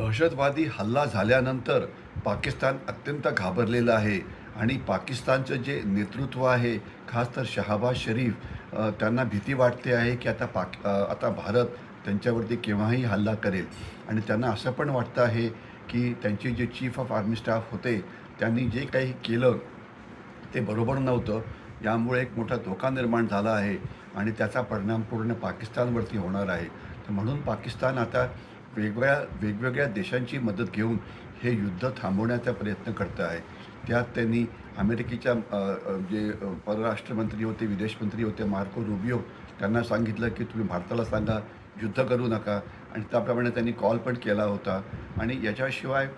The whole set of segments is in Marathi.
दहशतवादी हल्ला झाल्यानंतर पाकिस्तान अत्यंत घाबरलेलं आहे. आणि पाकिस्तानचं जे नेतृत्व आहे खास तर शहाबाज शरीफ त्यांना भीती वाटते आहे की आता पाक आता भारत त्यांच्यावरती केव्हाही हल्ला करेल. आणि त्यांना असं पण वाटतं आहे की त्यांचे जे चीफ ऑफ आर्मी स्टाफ होते त्यांनी जे काही केलं ते बरोबर नव्हतं. यामुळे एक मोठा धोका निर्माण झाला आहे आणि त्याचा परिणाम पूर्ण पाकिस्तानवरती होणार आहे. तर म्हणून पाकिस्तान आता वेगवेगळ्या वेगवेगळ्या देशांची मदत घेऊन हे युद्ध थांबवण्याचा प्रयत्न करत आहे. त्यात त्यांनी अमेरिकेच्या जे परराष्ट्रमंत्री होते विदेश मंत्री होते मार्को रुबियो त्यांना सांगितलं की तुम्ही भारताला सांगा युद्ध करू नका. आणि त्याप्रमाणे त्यांनी कॉल पण केला होता. आणि याच्याशिवाय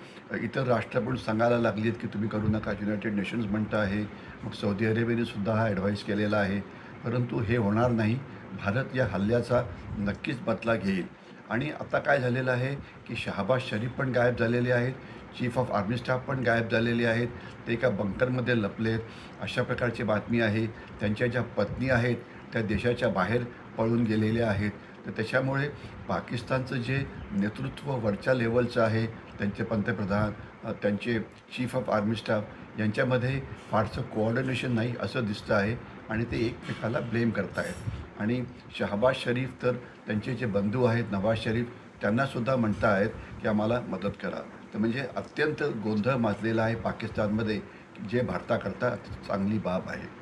इतर राष्ट्र पण सांगायला लागली आहेत की तुम्ही करू नका. युनायटेड नेशन्स म्हणतं आहे. मग सौदी अरेबियाने सुद्धा हा ॲडवाईस केलेला आहे. परंतु हे होणार नाही. भारत या हल्ल्याचा नक्कीच बदला घेईल. आणि आता काय झालेलं आहे की शहाबाज शरीफ पण गायब झालेले आहेत चीफ ऑफ आर्मी स्टाफ पण गायब झालेले आहेत ते एका बंकरमध्ये लपले आहेत. अशा प्रकारची बातमी आहे. त्यांच्या ज्या पत्नी आहेत त्या देशाच्या बाहेर पळून गेलेल्या आहेत. तर त्याच्यामुळे पाकिस्तानचं जे नेतृत्व वरच्या लेवलचं आहे त्यांचे पंतप्रधान त्यांचे चीफ ऑफ आर्मी स्टाफ यांच्यामध्ये फारसं कोऑर्डिनेशन नाही असं दिसतं आहे आणि ते एकमेकाला ब्लेम करत आहेत आणि शहबाज शरीफ तर त्यांचे जे बंधू आहेत नवाज शरीफ त्यांनासुद्धा म्हणत आहेत की आम्हाला मदत करा. तर म्हणजे अत्यंत गोंधळ माजलेला आहे पाकिस्तानमध्ये जे भारताकरता चांगली बाब आहे.